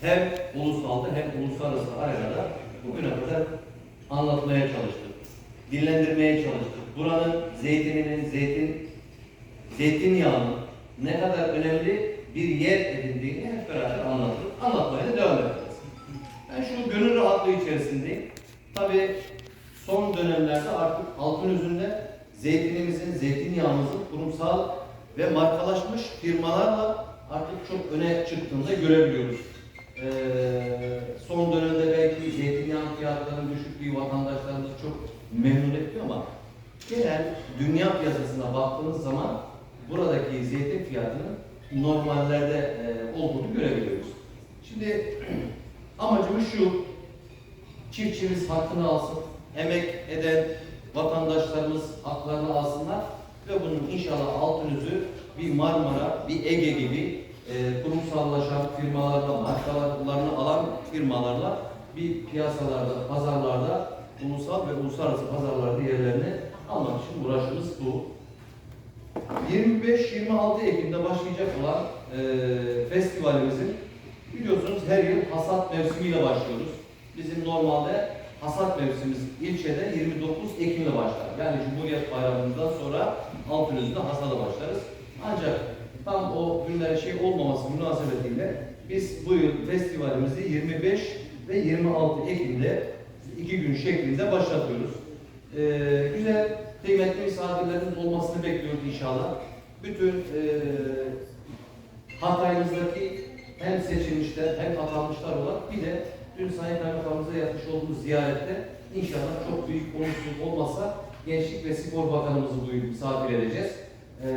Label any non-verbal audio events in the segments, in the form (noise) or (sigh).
hem ulusalda hem uluslararası arada bugüne kadar anlatmaya çalıştık. Dinlendirmeye çalıştık. Buranın zeytininin, zeytin, zeytinyağının ne kadar önemli bir yer edindiğini hep beraber anlattık. Anlatmaya da devam edeceğiz. Ben şu gönül rahatlığı içerisindeyim. Tabii son dönemlerde artık halkın yüzünde zeytinimizin, zeytinyağımızın kurumsal ve markalaşmış firmalarla artık çok öne çıktığını da görebiliyoruz. Ee, son dönemde belki zeytinyağı fiyatlarının düşüklüğü vatandaşlarımızı çok memnun ediyor ama genel dünya piyasasına baktığımız zaman buradaki zeytin fiyatının normallerde e, olduğunu görebiliyoruz. Şimdi (clears throat) amacımız şu, çiftçimiz hakkını alsın, emek eden vatandaşlarımız haklarını alsınlar ve bunun inşallah altın yüzü bir Marmara, bir Ege gibi e, kurumsallaşan firmalarla, markalarını alan firmalarla bir piyasalarda, pazarlarda, ulusal ve uluslararası pazarlarda yerlerini almak için uğraşımız bu. 25-26 Ekim'de başlayacak olan e, festivalimizin biliyorsunuz her yıl hasat mevsimiyle başlıyoruz. Bizim normalde hasat mevsimimiz ilçede 29 Ekim'de başlar. Yani Cumhuriyet Bayramı'ndan sonra Altınözü'nde hasada başlarız. Ancak tam o günler şey olmaması münasebetiyle biz bu yıl festivalimizi 25 ve 26 Ekim'de iki gün şeklinde başlatıyoruz. Ee, güzel, kıymetli misafirlerimiz olmasını bekliyoruz inşallah. Bütün e, Hatay'ımızdaki hem seçilmişler hem atanmışlar olarak bir de dün Sayın Kaymakamımıza yapmış olduğumuz ziyarette inşallah çok büyük olumsuzluk olmasa Gençlik ve Spor Bakanımızı yıl misafir edeceğiz. Ee,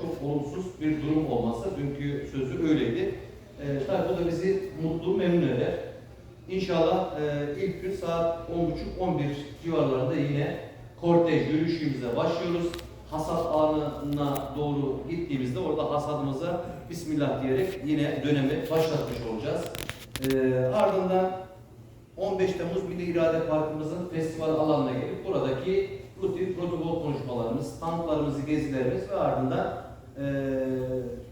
çok olumsuz bir durum olmasa dünkü sözü öyleydi. Ee, tabii bu da bizi mutlu, memnun eder. İnşallah e, ilk gün saat 10.30-11 civarlarında yine kortej yürüyüşümüze başlıyoruz. Hasat anına doğru gittiğimizde orada hasadımıza Bismillah diyerek yine dönemi başlatmış olacağız. E, ardından 15 Temmuz Milli İrade Parkımızın festival alanına gelip buradaki rutin protokol konuşmalarımız, standlarımızı, gezilerimiz ve ardından e,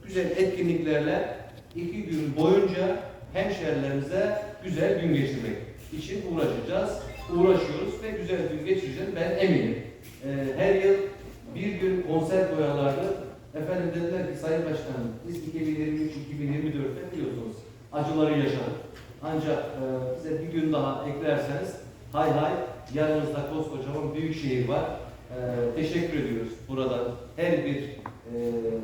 güzel etkinliklerle iki gün boyunca hemşehrilerimize güzel gün geçirmek için uğraşacağız. Uğraşıyoruz ve güzel gün geçireceğiz ben eminim. E, her yıl bir gün konser koyarlardı. Efendim dediler ki Sayın Başkanım biz 2023-2024'te biliyorsunuz acıları yaşadık. Ancak e, bize bir gün daha eklerseniz hay hay yanımızda koskocaman büyük şehir var. E, teşekkür ediyoruz burada her bir e,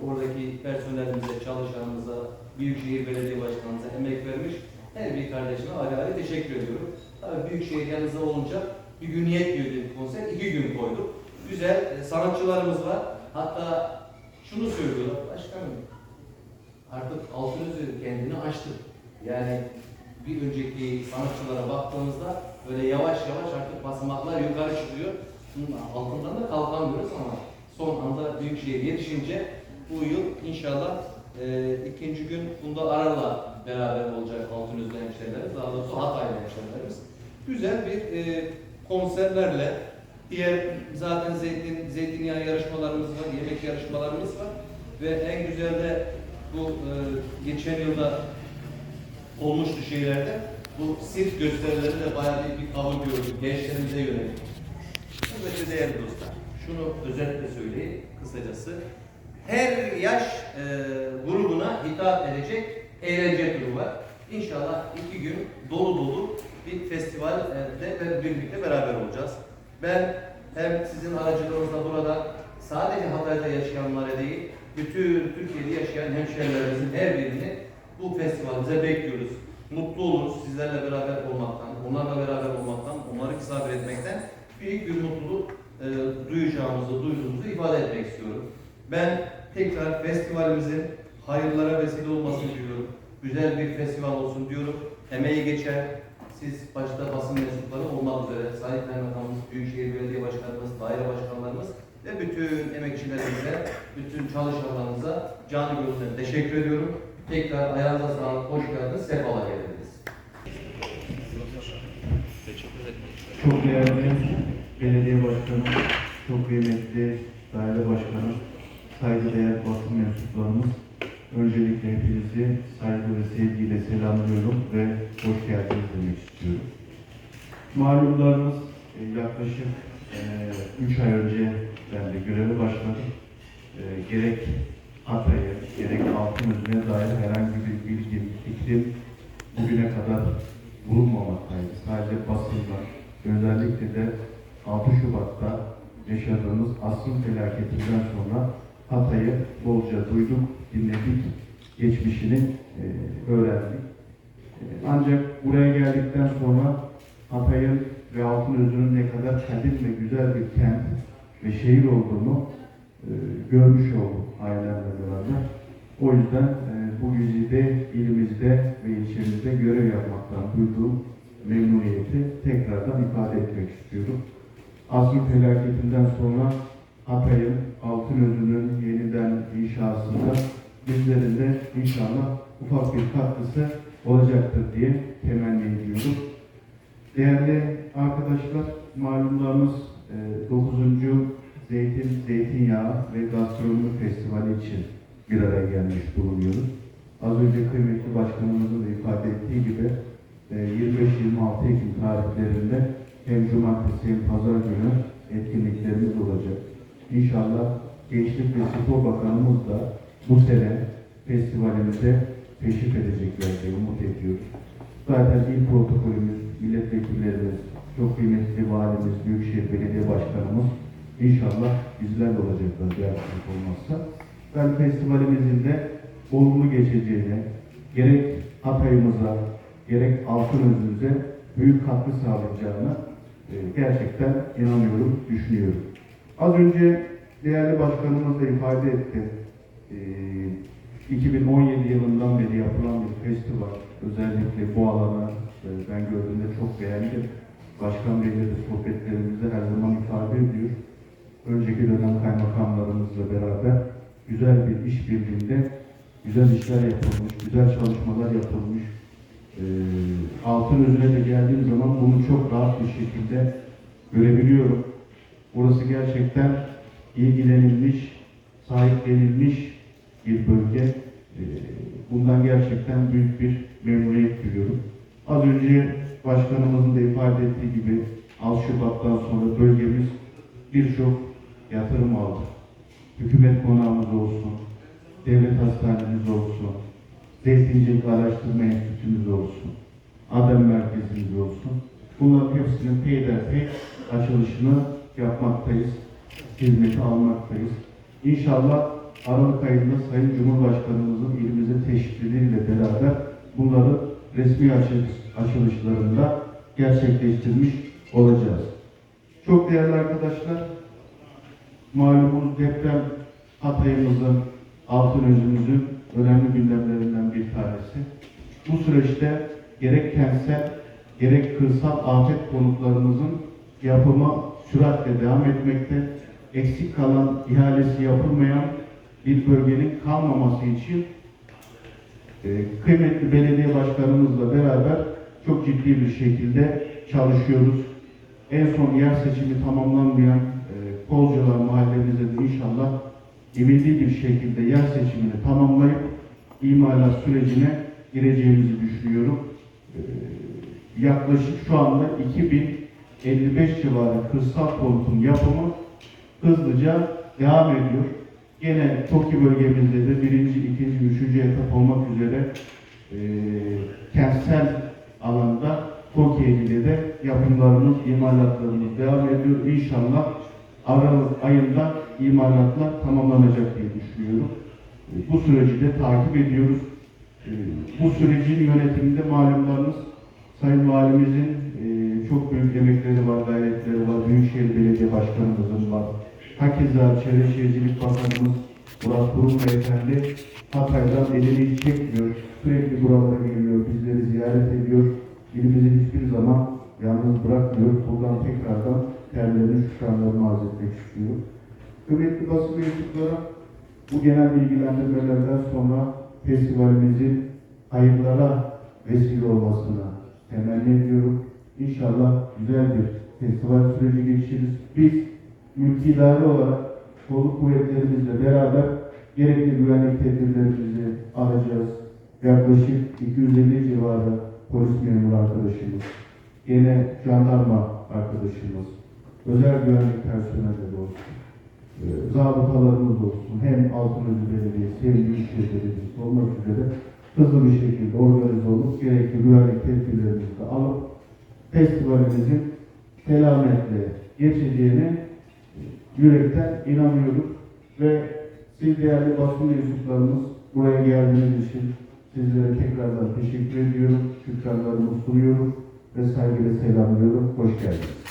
oradaki personelimize, çalışanımıza, Büyükşehir Belediye Başkanımıza emek vermiş her bir kardeşime ayrı ayrı teşekkür ediyorum. Tabii Büyükşehir yanınızda olunca bir gün yetmiyor dedik konser, iki gün koyduk. Güzel e, sanatçılarımız var. Hatta şunu söylüyorlar, başkanım artık Altınözü kendini açtı. Yani bir önceki sanatçılara baktığımızda böyle yavaş yavaş artık basamaklar yukarı çıkıyor. Bunun altından da kalkamıyoruz ama son anda Büyükşehir yetişince bu yıl inşallah e, ikinci gün Funda Arar'la beraber olacak Altınözlü hemşehrilerimiz, daha doğrusu Hataylı hemşehrilerimiz. Güzel bir e, konserlerle, diğer zaten zeytin, zeytinyağı yarışmalarımız var, yemek yarışmalarımız var ve en güzel de bu e, geçen yılda olmuştu şeylerde. Bu sirk gösterileri de bayağı bir, bir kabul gördük gençlerimize yönelik. Evet değerli dostlar, şunu özetle söyleyeyim kısacası. Her yaş e, grubuna hitap edecek eğlence turu var. İnşallah iki gün dolu dolu bir festivalde ve birlikte beraber olacağız. Ben hem sizin aracılığınızla burada sadece Hatay'da yaşayanlara değil, bütün Türkiye'de yaşayan hemşehrilerimizin her birini bu festivalimize bekliyoruz. Mutlu oluruz sizlerle beraber olmaktan, onlarla beraber olmaktan, onları misafir etmekten büyük bir mutluluk e, duyacağımızı, duyduğumuzu ifade etmek istiyorum. Ben tekrar festivalimizin hayırlara vesile olmasını diliyorum. Güzel bir festival olsun diyorum. Emeği geçen siz başta basın mensupları olmak üzere Sayın Kaymakamımız, Büyükşehir Belediye Başkanımız, daire başkanlarımız ve bütün emekçilerimize, bütün çalışanlarımıza canı gönülden teşekkür ediyorum. Tekrar ayağınıza sağlık, hoş geldiniz, sefalar getirdiniz. Çok değerli belediye başkanım, çok kıymetli daire başkanım, saygıdeğer basın mensuplarımız, Öncelikle hepinizi saygı ve sevgiyle selamlıyorum ve hoş geldiniz demek istiyorum. Malumlarınız e, yaklaşık 3 ay önce ben de göreve başladım. E, gerek Hatay'ı, gerek Altınözü'ne dair herhangi bir bilgim, fikrim bugüne kadar bulunmamaktaydı. Sadece basında, özellikle de 6 Şubat'ta yaşadığımız asrın felaketinden sonra Hatay'ı bolca duyduk, dinledik, geçmişini e, öğrendik. E, ancak buraya geldikten sonra Hatay'ın ve Altınözü'nün ne kadar kadim ve güzel bir kent ve şehir olduğunu e, görmüş olduk ailemle beraber. O yüzden e, bu yüzide ilimizde ve ilçemizde görev yapmaktan duyduğum memnuniyeti tekrardan ifade etmek istiyorum. Asrın felaketinden sonra Hatay'ın Altınözü'nün yeniden inşasında bizlerin de inşallah ufak bir katkısı olacaktır diye temenni ediyorum. Değerli arkadaşlar, malumlarımız e, 9. Zeytin, Zeytinyağı ve Gastronomi Festivali için bir araya gelmiş bulunuyoruz. Az önce kıymetli başkanımızın da ifade ettiği gibi e, 25-26 Ekim tarihlerinde hem cumartesi hem pazar günü etkinliklerimiz olacak. İnşallah Gençlik ve Spor Bakanımız da bu sene festivalimize teşrif edecekler diye umut ediyoruz. Zaten il protokolümüz, milletvekillerimiz, çok kıymetli valimiz, Büyükşehir Belediye Başkanımız inşallah bizlerle olacaklar bir aksilik olmazsa. Ben festivalimizin de olumlu geçeceğine, gerek Hatay'ımıza, gerek Altınözü'müze büyük katkı sağlayacağına e, gerçekten inanıyorum, düşünüyorum. Az önce değerli başkanımız da ifade etti. E, 2017 yılından beri yapılan bir festival. Özellikle bu alana e, ben gördüğümde çok beğendim. Başkan Bey'le de sohbetlerimizde her zaman ifade ediyor. Önceki dönem kaymakamlarımızla beraber güzel bir işbirliğinde güzel işler yapılmış, güzel çalışmalar yapılmış. E, altın özüne de geldiğim zaman bunu çok rahat bir şekilde görebiliyorum. Burası gerçekten ilgilenilmiş, sahiplenilmiş bir bölge. Ee, Bundan gerçekten büyük bir memnuniyet duyuyorum. Az önce başkanımızın da ifade ettiği gibi 6 Şubat'tan sonra bölgemiz birçok yatırım aldı. Hükümet konağımız olsun, devlet hastanemiz olsun, Zeytincilik Araştırma Enstitümüz olsun, Adem Merkezimiz olsun. Bunların hepsinin peyderpey açılışını yapmaktayız, hizmeti almaktayız. İnşallah Aralık ayında Sayın Cumhurbaşkanımızın ilimize teşrifleriyle beraber bunları resmi açılış, açılışlarında gerçekleştirmiş olacağız. Çok değerli arkadaşlar, malumunuz deprem Hatay'ımızın, Altınözümüzün önemli gündemlerinden bir tanesi. Bu süreçte gerek kentsel gerek kırsal afet konutlarımızın yapımı süratle devam etmekte. Eksik kalan, ihalesi yapılmayan bir bölgenin kalmaması için e, kıymetli belediye başkanımızla beraber çok ciddi bir şekilde çalışıyoruz. En son yer seçimi tamamlanmayan Kozcalar mahallemizde de inşallah ivedi bir şekilde yer seçimini tamamlayıp imalat sürecine gireceğimizi düşünüyorum. E, yaklaşık şu anda 2055 civarı kırsal konutun yapımı hızlıca devam ediyor. Gene TOKİ bölgemizde de birinci, ikinci, üçüncü etap olmak üzere e, kentsel alanda TOKİ ile de yapımlarımız, imalatlarımız devam ediyor. İnşallah Aralık ayında imalatlar tamamlanacak diye düşünüyorum. Bu süreci de takip ediyoruz. E, bu sürecin yönetiminde malumlarınız Sayın Valimizin e, çok büyük emekleri var, gayretleri var. Büyükşehir Belediye Başkanımızın var. Hakeza Çevre Şehircilik Bakanımız Murat Kurum Beyefendi Hatay'dan elini çekmiyor. Sürekli buralara geliyor, bizleri ziyaret ediyor. İlimizi hiçbir zaman yalnız bırakmıyor. Buradan tekrardan terlerini, şükranlarımı arz etmek istiyorum. Kıymetli basın mensupları, bu genel bilgilendirmelerden sonra festivalimizin hayırlara vesile olmasını temenni ediyorum. İnşallah güzel bir festival süreci geçiririz. Biz idare olarak kolluk kuvvetlerimizle beraber gerekli güvenlik tedbirlerimizi alacağız. Yaklaşık 250 civarı polis memuru arkadaşımız, yine jandarma arkadaşımız, özel güvenlik personelleri olsun, e, zabıtalarımız olsun, hem Altınözü Belediyesi hem Büyükşehir Belediyesi olmak üzere hızlı bir şekilde organize olup gerekli güvenlik tedbirlerimizi de alıp festivalimizin selametle geçeceğine e, yürekten inanıyoruz ve siz değerli basın mensuplarımız buraya geldiğiniz için sizlere tekrardan teşekkür ediyorum, şükranlarımı sunuyorum ve saygıyla selamlıyorum. Hoş geldiniz.